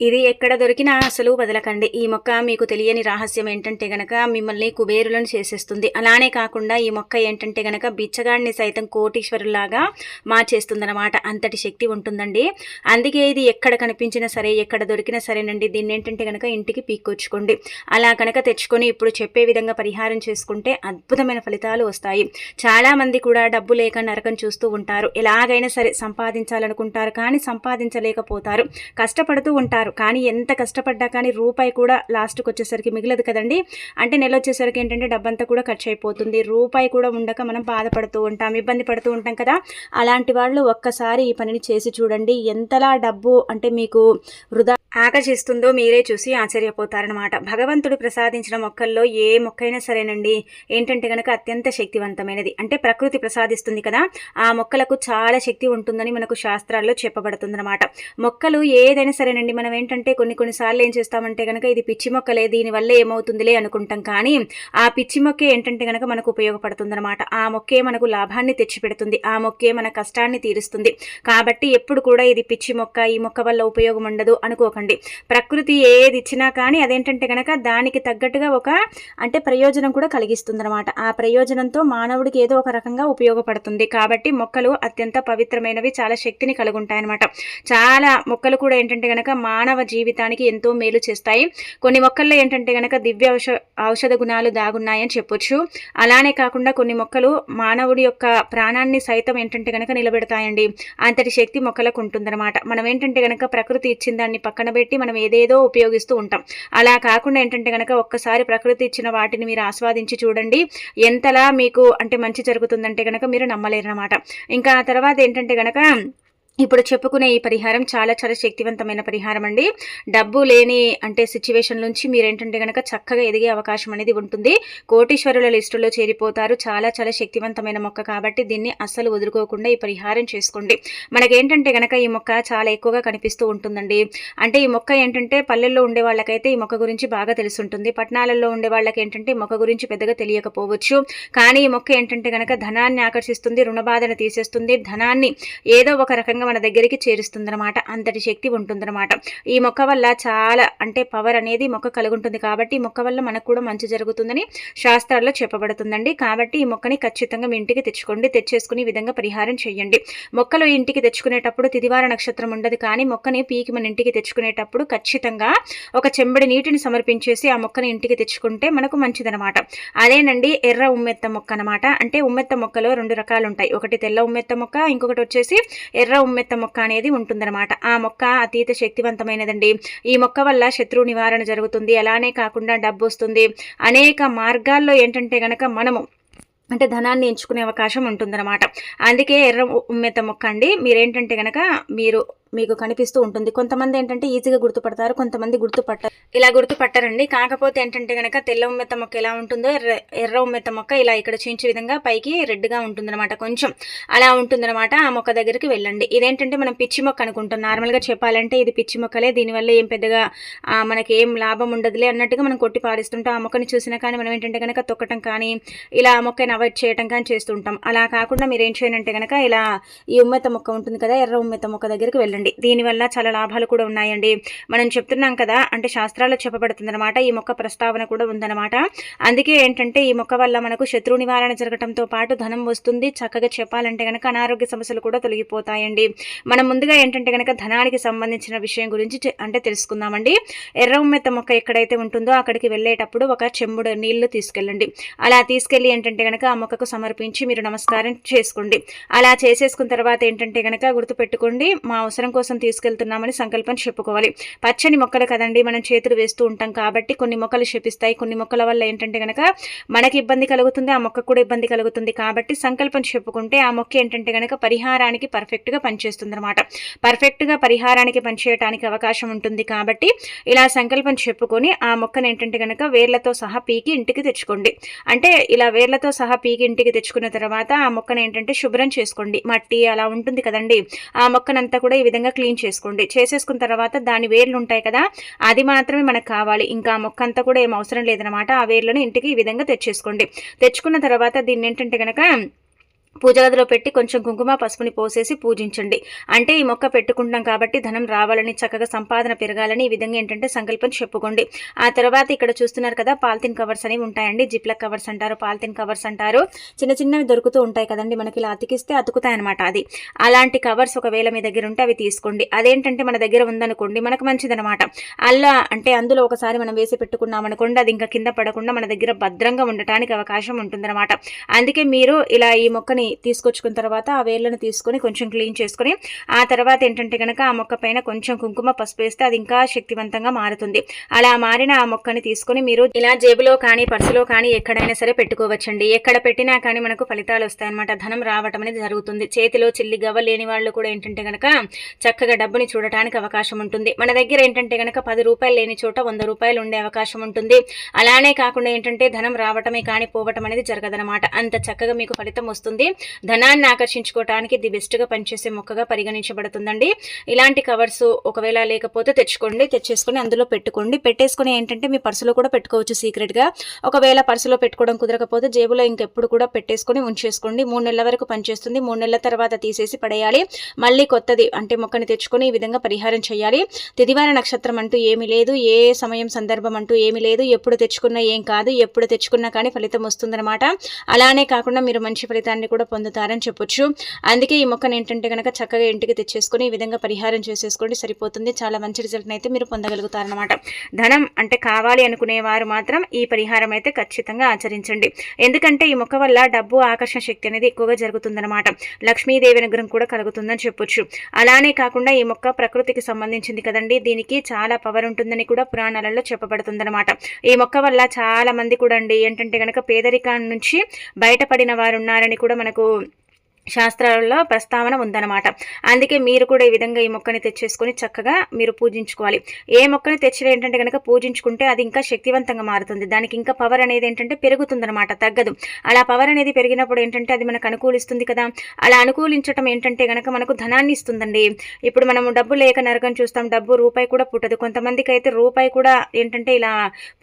ఇది ఎక్కడ దొరికినా అసలు వదలకండి. ఈ మొక్క మీకు తెలియని రహస్యం ఏంటంటే గనక మిమ్మల్ని కుబేరులను చేసేస్తుంది. అలానే కాకుండా ఈ మొక్క ఏంటంటే గనక బిచ్చగాడిని సైతం కోటీశ్వరులాగా మార్చేస్తుందనమాట అంతటి శక్తి ఉంటుందండి. అందుకే ఇది ఎక్కడ కనిపించినా సరే ఎక్కడ దొరికినా సరేనండి. దీన్ని ఏంటంటే గనక ఇంటికి పీక్కొచ్చుకోండి. అలా కనుక తెచ్చుకొని ఇప్పుడు చెప్పే విధంగా పరిహారం చేసుకుంటే అద్భుతమైన ఫలితాలు వస్తాయి. చాలామంది కూడా డబ్బు లేక నరకం చూస్తూ ఉంటారు. ఎలాగైనా సరే సంపాదించాలనుకుంటారు కానీ సంపాదించలేకపోతారు. కష్టపడుతూ ఉంటారు. కానీ ఎంత కష్టపడ్డా కానీ రూపాయి కూడా లాస్ట్కి వచ్చేసరికి మిగలదు కదండి. అంటే నెల వచ్చేసరికి ఏంటంటే డబ్బంతా కూడా ఖర్చు అయిపోతుంది రూపాయి కూడా ఉండక మనం బాధపడుతూ ఉంటాం ఇబ్బంది పడుతూ ఉంటాం కదా. అలాంటి వాళ్ళు ఒక్కసారి ఈ పనిని చేసి చూడండి. ఎంతలా డబ్బు అంటే మీకు వృధా ఆకర్షిస్తుందో మీరే చూసి ఆశ్చర్యపోతారనమాట భగవంతుడు ప్రసాదించిన మొక్కల్లో ఏ మొక్కైనా సరేనండి. ఏంటంటే కనుక అత్యంత శక్తివంతమైనది. అంటే ప్రకృతి ప్రసాదిస్తుంది కదా. ఆ మొక్కలకు చాలా శక్తి ఉంటుందని మనకు శాస్త్రాల్లో చెప్పబడుతుందన్నమాట. మొక్కలు ఏదైనా సరేనండి. మనం ఏంటంటే కొన్ని కొన్నిసార్లు ఏం చేస్తామంటే కనుక ఇది పిచ్చి మొక్కలే దీనివల్ల ఏమవుతుందిలే అనుకుంటాం. కానీ ఆ పిచ్చి మొక్కే ఏంటంటే కనుక మనకు ఉపయోగపడుతుందన్నమాట. ఆ మొక్కే మనకు లాభాన్ని తెచ్చిపెడుతుంది. ఆ మొక్కే మన కష్టాన్ని తీరుస్తుంది. కాబట్టి ఎప్పుడు కూడా ఇది పిచ్చి మొక్క ఈ మొక్క వల్ల ఉపయోగం ఉండదు అనుకోకండి. ప్రకృతి ఏది ఇచ్చినా కానీ అదేంటంటే కనుక దానికి తగ్గట్టుగా ఒక అంటే ప్రయోజనం కూడా కలిగిస్తుంది అనమాట ఆ ప్రయోజనంతో మానవుడికి ఏదో ఒక రకంగా ఉపయోగపడుతుంది. కాబట్టి మొక్కలు అత్యంత పవిత్రమైనవి చాలా శక్తిని కలుగుంటాయన్నమాట. చాలా మొక్కలు కూడా ఏంటంటే కనుక మానవ మానవ జీవితానికి ఎంతో మేలు చేస్తాయి. కొన్ని మొక్కల్లో ఏంటంటే కనుక దివ్య ఔష ఔషధ గుణాలు దాగున్నాయని చెప్పొచ్చు. అలానే కాకుండా కొన్ని మొక్కలు మానవుడి యొక్క ప్రాణాన్ని సైతం ఏంటంటే కనుక నిలబెడతాయండి. అంతటి శక్తి మొక్కలకు ఉంటుందన్నమాట. మనం ఏంటంటే కనుక ప్రకృతి ఇచ్చిన దాన్ని పక్కన పెట్టి మనం ఏదేదో ఉపయోగిస్తూ ఉంటాం. అలా కాకుండా ఏంటంటే కనుక ఒక్కసారి ప్రకృతి ఇచ్చిన వాటిని మీరు ఆస్వాదించి చూడండి. ఎంతలా మీకు అంటే మంచి జరుగుతుందంటే కనుక మీరు నమ్మలేరన్నమాట. ఇంకా తర్వాత ఏంటంటే కనుక ఇప్పుడు చెప్పుకునే ఈ పరిహారం చాలా చాలా శక్తివంతమైన పరిహారం అండి. డబ్బు లేని అంటే సిచ్యువేషన్ నుంచి మీరేంటంటే కనుక చక్కగా ఎదిగే అవకాశం అనేది ఉంటుంది. కోటీశ్వరుల లిస్టులో చేరిపోతారు. చాలా చాలా శక్తివంతమైన మొక్క కాబట్టి దీన్ని అస్సలు వదులుకోకుండా ఈ పరిహారం చేసుకోండి. మనకేంటంటే కనుక ఈ మొక్క చాలా ఎక్కువగా కనిపిస్తూ ఉంటుందండి. అంటే ఈ మొక్క ఏంటంటే పల్లెల్లో ఉండే వాళ్ళకైతే ఈ మొక్క గురించి బాగా తెలుసుంటుంది. పట్టణాలలో ఉండే వాళ్ళకి ఏంటంటే మొక్క గురించి పెద్దగా తెలియకపోవచ్చు. కానీ ఈ మొక్క ఏంటంటే కనుక ధనాన్ని ఆకర్షిస్తుంది రుణబాధను తీసేస్తుంది. ధనాన్ని ఏదో ఒక రకంగా మన దగ్గరికి చేరుస్తుందన్నమాట. అంతటి శక్తి ఉంటుందన్నమాట. ఈ మొక్క వల్ల చాలా అంటే పవర్ అనేది మొక్క కలుగుంటుంది కాబట్టి ఈ మొక్క వల్ల మనకు కూడా మంచి జరుగుతుందని శాస్త్రాల్లో చెప్పబడుతుందండి. కాబట్టి ఈ మొక్కని ఖచ్చితంగా మీ ఇంటికి తెచ్చుకోండి. తెచ్చేసుకుని విధంగా పరిహారం చేయండి మొక్కలు ఇంటికి తెచ్చుకునేటప్పుడు తిదివార నక్షత్రం ఉండదు కానీ మొక్కని పీకి మన ఇంటికి తెచ్చుకునేటప్పుడు ఖచ్చితంగా ఒక చెంబడి నీటిని సమర్పించేసి ఆ మొక్కని ఇంటికి తెచ్చుకుంటే మనకు మంచిదనమాట అదేనండి ఎర్ర ఉమ్మెత్త మొక్క అనమాట అంటే ఉమ్మెత్త మొక్కలో రెండు రకాలు ఉంటాయి ఒకటి తెల్ల ఉమ్మెత్త మొక్క ఇంకొకటి వచ్చేసి ఎర్ర ఉమ్మెత్త మొక్క అనేది ఉంటుందన్నమాట. ఆ మొక్క అతీత శక్తివంతమైనదండి. ఈ మొక్క వల్ల శత్రు నివారణ జరుగుతుంది. అలానే కాకుండా డబ్బు వస్తుంది అనేక మార్గాల్లో ఏంటంటే గనక మనము అంటే ధనాన్ని ఎంచుకునే అవకాశం ఉంటుందన్నమాట. అందుకే ఎర్ర ఉమ్మెత్త మొక్క అండి. మీరేంటంటే గనక మీరు మీకు కనిపిస్తూ ఉంటుంది. కొంతమంది ఏంటంటే ఈజీగా గుర్తుపడతారు కొంతమంది గుర్తుపట్టారు. ఇలా గుర్తుపట్టారండి. కాకపోతే ఏంటంటే కనుక తెల్ల ఉమ్మెత్త మొక్క ఎలా ఉంటుందో ఎర్ర ఎర్ర ఉమ్మెత్త మొక్క ఇలా ఇక్కడ చూపించే విధంగా పైకి రెడ్గా ఉంటుందన్నమాట కొంచెం. అలా ఉంటుందన్నమాట ఆ మొక్క దగ్గరికి వెళ్ళండి. ఇదేంటంటే మనం పిచ్చి మొక్క అనుకుంటాం. నార్మల్గా చెప్పాలంటే ఇది పిచ్చి మొక్కలే. దీనివల్ల ఏం పెద్దగా మనకి ఏం లాభం ఉండదులే అన్నట్టుగా మనం కొట్టి పారిస్తుంటాం. ఆ మొక్కని చూసినా కానీ మనం ఏంటంటే కనుక తొక్కటం కానీ ఇలా ఆ మొక్కని అవాయిడ్ చేయటం కానీ చేస్తుంటాం. అలా కాకుండా మీరు ఏం చేయాలంటే కనుక ఇలా ఈ ఉమ్మెత్త మొక్క ఉంటుంది కదా ఎర్ర ఉమ్మెత్త మొక్క దగ్గరికి వెళ్ళండి. చేయండి. దీనివల్ల చాలా లాభాలు కూడా ఉన్నాయండి. మనం చెప్తున్నాం కదా అంటే శాస్త్రాల్లో చెప్పబడుతుందన్నమాట ఈ మొక్క ప్రస్తావన కూడా ఉందన్నమాట. అందుకే ఏంటంటే ఈ మొక్క వల్ల మనకు శత్రు నివారణ జరగడంతో పాటు ధనం వస్తుంది. చక్కగా చెప్పాలంటే కనుక అనారోగ్య సమస్యలు కూడా తొలగిపోతాయండి. మనం ముందుగా ఏంటంటే కనుక ధనానికి సంబంధించిన విషయం గురించి అంటే తెలుసుకుందామండి. ఎర్ర ఉమ్మెత్త మొక్క ఎక్కడైతే ఉంటుందో అక్కడికి వెళ్ళేటప్పుడు ఒక చెంబుడు నీళ్ళు తీసుకెళ్ళండి. అలా తీసుకెళ్ళి ఏంటంటే కనుక ఆ మొక్కకు సమర్పించి మీరు నమస్కారం చేసుకోండి. అలా చేసేసుకున్న తర్వాత ఏంటంటే కనుక గుర్తుపెట్టుకోండి మా అవసరం కోసం తీసుకెళ్తున్నామని సంకల్పం చెప్పుకోవాలి. పచ్చని మొక్కలు కదండి మనం చేతులు వేస్తూ ఉంటాం కాబట్టి కొన్ని మొక్కలు శపిస్తాయి. కొన్ని మొక్కల వల్ల ఏంటంటే కనుక మనకి ఇబ్బంది కలుగుతుంది ఆ మొక్క కూడా ఇబ్బంది కలుగుతుంది కాబట్టి సంకల్పం చెప్పుకుంటే ఆ మొక్క ఏంటంటే కనుక పరిహారానికి పర్ఫెక్ట్గా పనిచేస్తుంది అనమాట పర్ఫెక్ట్గా పరిహారానికి పనిచేయడానికి అవకాశం ఉంటుంది కాబట్టి ఇలా సంకల్పం చెప్పుకొని ఆ మొక్కను ఏంటంటే కనుక వేర్లతో సహా పీకి ఇంటికి తెచ్చుకోండి. అంటే ఇలా వేర్లతో సహా పీకి ఇంటికి తెచ్చుకున్న తర్వాత ఆ మొక్కను ఏంటంటే శుభ్రం చేసుకోండి. మట్టి అలా ఉంటుంది కదండి. ఆ మొక్కనంతా కూడా ఈ విధంగా విధంగా క్లీన్ చేసుకోండి. చేసేసుకున్న తర్వాత దాని వేర్లు ఉంటాయి కదా అది మాత్రమే మనకు కావాలి. ఇంకా మొక్క అంతా కూడా ఏం అవసరం లేదనమాట ఆ వేర్లను ఇంటికి ఈ విధంగా తెచ్చేసుకోండి. తెచ్చుకున్న తర్వాత దీన్ని ఏంటంటే కనుక పూజగదిలో పెట్టి కొంచెం కుంకుమ పసుపుని పోసేసి పూజించండి. అంటే ఈ మొక్క పెట్టుకుంటాం కాబట్టి ధనం రావాలని చక్కగా సంపాదన పెరగాలని ఈ విధంగా ఏంటంటే సంకల్పం చెప్పుకోండి. ఆ తర్వాత ఇక్కడ చూస్తున్నారు కదా పాలిథిన్ కవర్స్ అనేవి ఉంటాయండి. జిప్ల కవర్స్ అంటారు పాలిథిన్ కవర్స్ అంటారు. చిన్న చిన్నవి దొరుకుతూ ఉంటాయి కదండి మనకి ఇలా అతికిస్తే అతుకుతాయి అనమాట అది. అలాంటి కవర్స్ ఒకవేళ మీ దగ్గర ఉంటే అవి తీసుకోండి. అదేంటంటే మన దగ్గర ఉందనుకోండి మనకు మంచిదనమాట అలా అంటే అందులో ఒకసారి మనం వేసి పెట్టుకున్నాం అనుకోండి అది ఇంకా కింద పడకుండా మన దగ్గర భద్రంగా ఉండటానికి అవకాశం ఉంటుందన్నమాట. అందుకే మీరు ఇలా ఈ మొక్కని తీసుకొచ్చుకున్న తర్వాత ఆ వేర్లను తీసుకొని కొంచెం క్లీన్ చేసుకొని ఆ తర్వాత ఏంటంటే కనుక ఆ మొక్క పైన కొంచెం కుంకుమ పసుపు వేస్తే అది ఇంకా శక్తివంతంగా మారుతుంది. అలా మారిన ఆ మొక్కని తీసుకొని మీరు ఇలా జేబులో కానీ పర్సులో కానీ ఎక్కడైనా సరే పెట్టుకోవచ్చండి. ఎక్కడ పెట్టినా కానీ మనకు ఫలితాలు వస్తాయన్నమాట. ధనం రావటం అనేది జరుగుతుంది. చేతిలో చిల్లి గవ్వ లేని వాళ్ళు కూడా ఏంటంటే కనుక చక్కగా డబ్బుని చూడటానికి అవకాశం ఉంటుంది. మన దగ్గర ఏంటంటే కనుక పది రూపాయలు లేని చోట వంద రూపాయలు ఉండే అవకాశం ఉంటుంది. అలానే కాకుండా ఏంటంటే ధనం రావటమే కానీ పోవటం అనేది జరగదనమాట అంత చక్కగా మీకు ఫలితం వస్తుంది. ధనాన్ని ఆకర్షించుకోవటానికి ది బెస్ట్గా పనిచేసే మొక్కగా పరిగణించబడుతుందండి. ఇలాంటి కవర్స్ ఒకవేళ లేకపోతే తెచ్చుకోండి తెచ్చేసుకొని అందులో పెట్టుకోండి. పెట్టేసుకొని ఏంటంటే మీ పర్సులో కూడా పెట్టుకోవచ్చు సీక్రెట్గా ఒకవేళ పర్సులో పెట్టుకోవడం కుదరకపోతే జేబులో ఇంకెప్పుడు కూడా పెట్టేసుకొని ఉంచేసుకోండి. మూడు నెలల వరకు పనిచేస్తుంది. మూడు నెలల తర్వాత తీసేసి పడేయాలి. మళ్ళీ కొత్తది అంటే మొక్కని తెచ్చుకొని ఈ విధంగా పరిహారం చేయాలి. తిదివార నక్షత్రం అంటూ ఏమీ లేదు. ఏ సమయం సందర్భం అంటూ ఏమీ లేదు. ఎప్పుడు తెచ్చుకున్నా ఏం కాదు. ఎప్పుడు తెచ్చుకున్నా కానీ ఫలితం వస్తుందన్నమాట. అలానే కాకుండా మీరు మంచి ఫలితాన్ని కూడా పొందుతారని చెప్పొచ్చు. అందుకే ఈ మొక్కను ఏంటంటే కనుక చక్కగా ఇంటికి తెచ్చేసుకొని ఈ విధంగా పరిహారం చేసేసుకోండి సరిపోతుంది. చాలా మంచి రిజల్ట్ని అయితే మీరు పొందగలుగుతారనమాట ధనం అంటే కావాలి అనుకునే వారు మాత్రం ఈ పరిహారం అయితే ఖచ్చితంగా ఆచరించండి. ఎందుకంటే ఈ మొక్క వల్ల డబ్బు ఆకర్షణ శక్తి అనేది ఎక్కువగా జరుగుతుందన్నమాట. లక్ష్మీదేవి అనుగ్రహం కూడా కలుగుతుందని చెప్పొచ్చు. అలానే కాకుండా ఈ మొక్క ప్రకృతికి సంబంధించింది కదండి దీనికి చాలా పవర్ ఉంటుందని కూడా పురాణాలలో చెప్పబడుతుందన్నమాట. ఈ మొక్క వల్ల చాలా మంది కూడా అండి ఏంటంటే కనుక పేదరికం నుంచి బయటపడిన వారు ఉన్నారని కూడా మనకు నాకు శాస్త్రాలలో ప్రస్తావన ఉందన్నమాట. అందుకే మీరు కూడా ఈ విధంగా ఈ మొక్కని తెచ్చేసుకొని చక్కగా మీరు పూజించుకోవాలి. ఏ మొక్కని తెచ్చిన ఏంటంటే కనుక పూజించుకుంటే అది ఇంకా శక్తివంతంగా మారుతుంది. దానికి ఇంకా పవర్ అనేది ఏంటంటే పెరుగుతుందనమాట తగ్గదు. అలా పవర్ అనేది పెరిగినప్పుడు ఏంటంటే అది మనకు అనుకూలిస్తుంది కదా. అలా అనుకూలించడం ఏంటంటే కనుక మనకు ధనాన్ని ఇస్తుందండి. ఇప్పుడు మనము డబ్బు లేక నరకం చూస్తాం డబ్బు రూపాయి కూడా పుట్టదు. కొంతమందికి అయితే రూపాయి కూడా ఏంటంటే ఇలా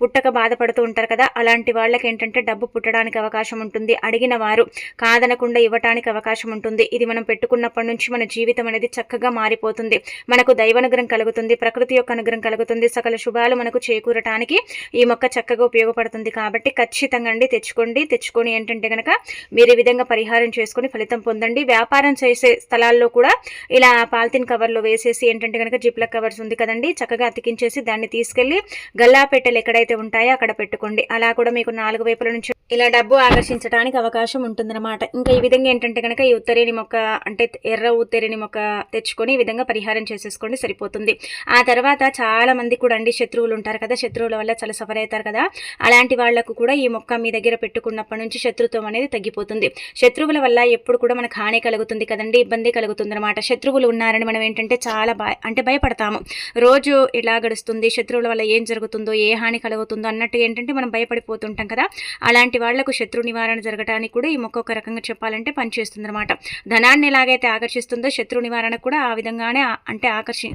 పుట్టక బాధపడుతూ ఉంటారు కదా. అలాంటి వాళ్ళకి ఏంటంటే డబ్బు పుట్టడానికి అవకాశం ఉంటుంది. అడిగిన వారు కాదనకుండా ఇవ్వటానికి అవకాశం అవకాశం ఉంటుంది. ఇది మనం పెట్టుకున్నప్పటి నుంచి మన జీవితం అనేది చక్కగా మారిపోతుంది. మనకు దైవానుగ్రహం కలుగుతుంది. ప్రకృతి యొక్క అనుగ్రహం కలుగుతుంది. సకల శుభాలు మనకు చేకూరటానికి ఈ మొక్క చక్కగా ఉపయోగపడుతుంది కాబట్టి ఖచ్చితంగా అండి తెచ్చుకోండి. తెచ్చుకొని ఏంటంటే కనుక మీరు ఈ విధంగా పరిహారం చేసుకొని ఫలితం పొందండి. వ్యాపారం చేసే స్థలాల్లో కూడా ఇలా పాలిథిన్ కవర్లో వేసేసి ఏంటంటే కనుక జిప్ల కవర్స్ ఉంది కదండి. చక్కగా అతికించేసి దాన్ని తీసుకెళ్ళి గల్లా పెట్టెలు ఎక్కడైతే ఉంటాయో అక్కడ పెట్టుకోండి. అలా కూడా మీకు నాలుగు వైపుల నుంచి ఇలా డబ్బు ఆకర్షించడానికి అవకాశం ఉంటుందన్నమాట. ఇంకా ఈ విధంగా ఏంటంటే కనుక ఈ ఉత్తరేణి మొక్క అంటే ఎర్ర ఉత్తరేణి మొక్క తెచ్చుకొని ఈ విధంగా పరిహారం చేసేసుకోండి సరిపోతుంది. ఆ తర్వాత చాలా మంది కూడా అండి శత్రువులు ఉంటారు కదా శత్రువుల వల్ల చాలా సఫర్ అవుతారు కదా. అలాంటి వాళ్ళకు కూడా ఈ మొక్క మీ దగ్గర పెట్టుకున్నప్పటి నుంచి శత్రుత్వం అనేది తగ్గిపోతుంది. శత్రువుల వల్ల ఎప్పుడు కూడా మనకు హాని కలుగుతుంది కదండి ఇబ్బంది కలుగుతుంది అనమాట శత్రువులు ఉన్నారని మనం ఏంటంటే చాలా భయ అంటే భయపడతాము. రోజు ఇలా గడుస్తుంది శత్రువుల వల్ల ఏం జరుగుతుందో ఏ హాని కలుగుతుందో అన్నట్టు ఏంటంటే మనం భయపడిపోతుంటాం కదా. అలాంటి వాళ్ళకు శత్రు నివారణ జరగడానికి కూడా ఈ మొక్క ఒక రకంగా చెప్పాలంటే పనిచేస్తుంది అనమాట ధనాన్ని ఎలాగైతే ఆకర్షిస్తుందో శత్రు నివారణ కూడా ఆ విధంగానే అంటే ఆకర్షి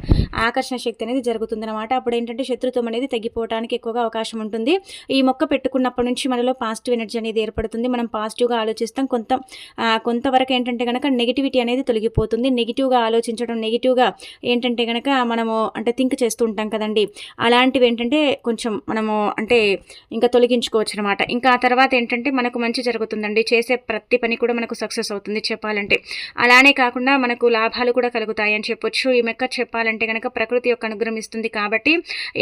ఆకర్షణ శక్తి అనేది జరుగుతుందన్నమాట. అప్పుడు ఏంటంటే శత్రుత్వం అనేది తగ్గిపోవడానికి ఎక్కువగా అవకాశం ఉంటుంది. ఈ మొక్క పెట్టుకున్నప్పటి నుంచి మనలో పాజిటివ్ ఎనర్జీ అనేది ఏర్పడుతుంది. మనం పాజిటివ్గా ఆలోచిస్తాం. కొంత కొంతవరకు ఏంటంటే కనుక నెగిటివిటీ అనేది తొలగిపోతుంది. నెగిటివ్గా ఆలోచించడం నెగిటివ్గా ఏంటంటే కనుక మనము అంటే థింక్ చేస్తూ ఉంటాం కదండి. అలాంటివి ఏంటంటే కొంచెం మనము అంటే ఇంకా తొలగించుకోవచ్చు అనమాట ఇంకా ఆ తర్వాత ఏంటంటే మనకు మంచి జరుగుతుందండి. చేసే ప్రతి పని కూడా మనకు సక్సెస్ అవుతుంది. చెప్పాలంటే. అలానే కాకుండా మనకు లాభాలు కూడా కలుగుతాయి అని చెప్పొచ్చు. ఈ మెక్క చెప్పాలంటే కనుక ప్రకృతి యొక్క అనుగ్రహం ఇస్తుంది కాబట్టి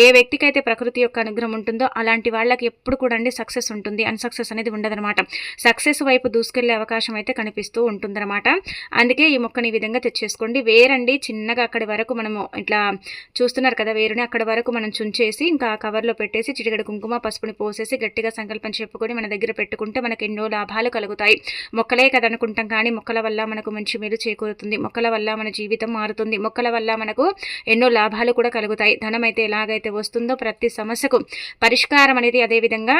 ఏ వ్యక్తికైతే ప్రకృతి యొక్క అనుగ్రహం ఉంటుందో అలాంటి వాళ్ళకి ఎప్పుడు కూడా అండి సక్సెస్ ఉంటుంది. అన్సక్సెస్ అనేది ఉండదనమాట సక్సెస్ వైపు దూసుకెళ్ళే అవకాశం అయితే కనిపిస్తూ ఉంటుందన్నమాట. అందుకే ఈ మొక్కని ఈ విధంగా తెచ్చేసుకోండి. వేరండి. చిన్నగా అక్కడి వరకు మనము ఇట్లా చూస్తున్నారు కదా వేరుని అక్కడి వరకు మనం చుంచేసి ఇంకా కవర్లో పెట్టేసి చిటిగడ కుంకుమ పసుపుని పోసేసి గట్టిగా సంకల్పం చెప్పుకొని మన దగ్గర పెట్టుకుంటే మనకు ఎన్నో లాభాలు కలుగుతాయి. మొక్కలే కదనుకుంటాం కానీ మొక్కల వల్ల మనకు మంచి మేలు చేకూరుతుంది. మొక్కల వల్ల మన జీవితం మారుతుంది. మొక్కల వల్ల మనకు ఎన్నో లాభాలు కూడా కలుగుతాయి. ధనం అయితే ఎలాగైతే వస్తుందో ప్రతి సమస్యకు పరిష్కారం అనేది అదేవిధంగా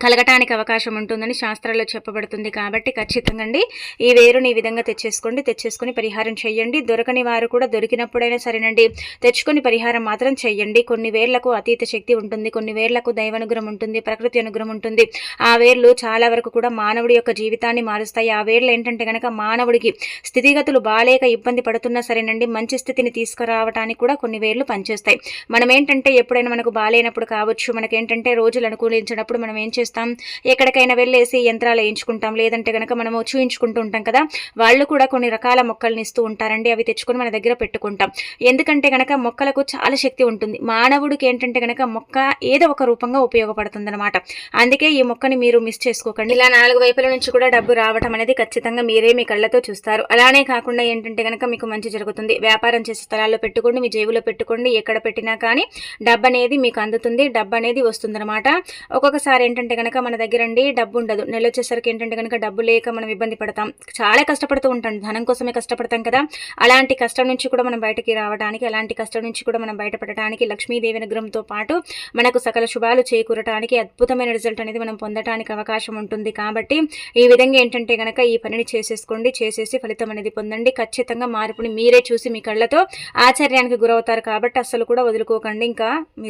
కలగటానికి అవకాశం ఉంటుందని శాస్త్రాల్లో చెప్పబడుతుంది కాబట్టి ఖచ్చితంగా అండి ఈ వేరుని ఈ విధంగా తెచ్చేసుకోండి తెచ్చేసుకొని పరిహారం చేయండి దొరకని వారు కూడా దొరికినప్పుడైనా సరేనండి తెచ్చుకొని పరిహారం మాత్రం చేయండి కొన్ని వేర్లకు అతీత శక్తి ఉంటుంది కొన్ని వేర్లకు దైవానుగ్రహం ఉంటుంది ప్రకృతి అనుగ్రహం ఉంటుంది. ఆ వేర్లు చాలా వరకు కూడా మానవుడి యొక్క జీవితాన్ని మారుస్తాయి. ఆ వేర్లు ఏంటంటే కనుక మానవుడికి స్థితిగతులు బాలేక ఇబ్బంది పడుతున్నా సరేనండి మంచి స్థితిని తీసుకురావడానికి కూడా కొన్ని వేర్లు పనిచేస్తాయి. మనం ఏంటంటే ఎప్పుడైనా మనకు బాగాలేనప్పుడు కావచ్చు మనకేంటంటే రోజులు అనుకూలించినప్పుడు మనం ఏం చేస్తాం. ఎక్కడికైనా వెళ్ళేసి యంత్రాలు వేయించుకుంటాం. లేదంటే కనుక మనము చూయించుకుంటూ ఉంటాం కదా వాళ్ళు కూడా కొన్ని రకాల మొక్కల్ని ఇస్తూ ఉంటారండి. అవి తెచ్చుకొని మన దగ్గర పెట్టుకుంటాం. ఎందుకంటే కనుక మొక్కలకు చాలా శక్తి ఉంటుంది. మానవుడికి ఏంటంటే కనుక మొక్క ఏదో ఒక రూపంగా ఉపయోగపడుతుంది అనమాట అందుకే ఈ మొక్కని మీరు మిస్ చేసుకోకండి. ఇలా నాలుగు వైపుల నుంచి కూడా డబ్బు రావటం అనేది ఖచ్చితంగా మీరే మీ కళ్ళతో చూస్తారు. అలానే కాకుండా ఏంటంటే కనుక మీకు మంచి జరుగుతుంది. వ్యాపారం చేసే స్థలాల్లో పెట్టుకోండి మీ జేబులో పెట్టుకోండి. ఎక్కడ పెట్టినా కానీ డబ్బు అనేది మీకు అందుతుంది. డబ్బు అనేది వస్తుందన్నమాట. ఒక్కొక్కసారి ఏంటంటే కనుక మన దగ్గర అండి డబ్బు ఉండదు నెల వచ్చేసరికి ఏంటంటే కనుక డబ్బు లేక మనం ఇబ్బంది పడతాం. చాలా కష్టపడుతూ ఉంటాం. ధనం కోసమే కష్టపడతాం కదా. అలాంటి కష్టం నుంచి కూడా మనం బయటకి రావడానికి అలాంటి కష్టం నుంచి కూడా మనం బయటపడటానికి లక్ష్మీదేవి అనుగ్రహంతో పాటు మనకు సకల శుభాలు చేకూరటానికి అద్భుతమైన రిజల్ట్ అనేది మనం పొందడానికి అవకాశం ఉంటుంది. కాబట్టి ఈ విధంగా ఏంటంటే కనుక ఈ పనిని చేసేసుకోండి. చేసేసి ఫలితం అనేది పొందండి. ఖచ్చితంగా మార్పుని మీరే చూసి మీ కళ్ళతో ఆశ్చర్యానికి గురవుతారు. కాబట్టి అస్సలు కూడా వదులుకోకండి. ఇంకా మీరు